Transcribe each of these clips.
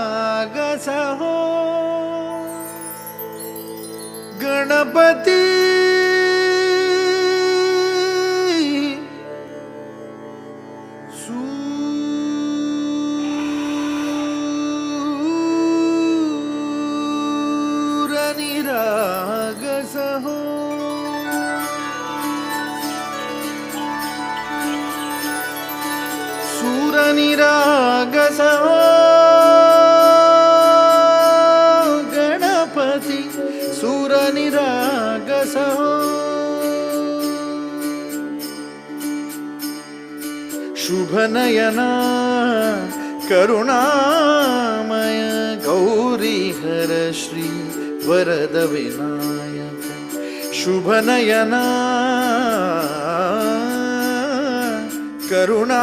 सूरनिरागसहो गणपती निरागस गणपति गणपती शुभनयना करुणामय गौरी हर श्री वरद विनायक। शुभनयना करुणा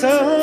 सूरनिरागस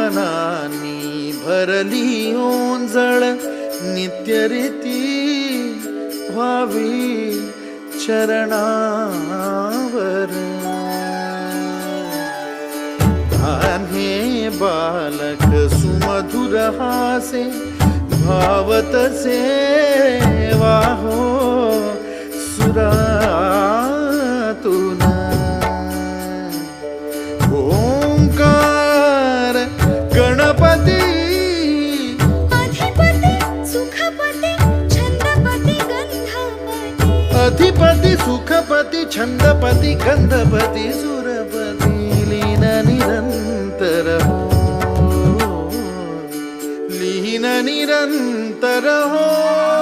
मनानी भरली ओंजळ नित्यरीती व्हावी चरणावर. हे बालक सुमधुर हासे भावतसे वाहो सुरा तुना हो गंधपती अधिपती सुखपती छंदपती गंधपती सुरपती लीन निरंतर हो लीन निरंतर हो